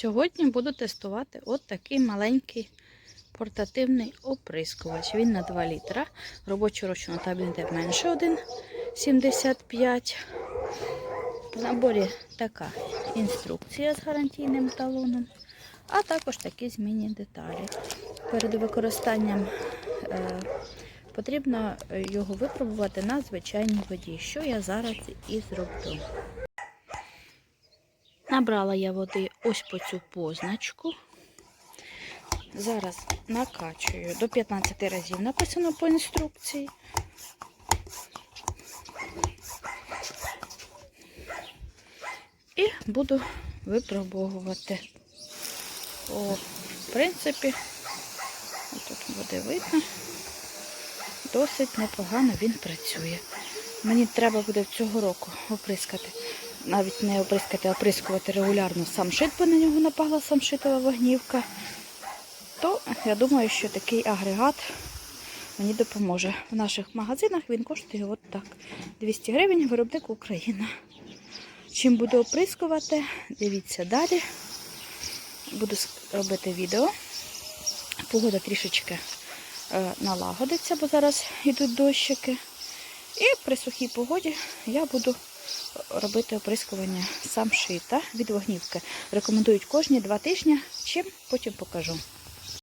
Сьогодні буду тестувати от такий маленький портативний оприскувач. Він на 2 літра. Робочу ручну тип менше 1,75. В наборі така інструкція з гарантійним талоном, а також такі змінні деталі. Перед використанням е, потрібно його випробувати на звичайній воді, що я зараз і зроблю. Набрала я води ось по цю позначку. Зараз накачую до 15 разів, написано по інструкції. І буду випробовувати. О, в принципі, тут буде видно, досить непогано він працює. Мені треба буде цього року оприскати. Навіть не оприскати, а оприскувати регулярно самшит, бо на нього напала самшитова вогнівка. То я думаю, що такий агрегат мені допоможе. В наших магазинах він коштує от так. 200 гривень, виробник Україна. Чим буду оприскувати, дивіться далі. Буду робити відео. Погода трішечки е, налагодиться, бо зараз йдуть дощики. І при сухій погоді я буду робити оприскування самшита від вогнівки. Рекомендують кожні два тижні, чим потім покажу.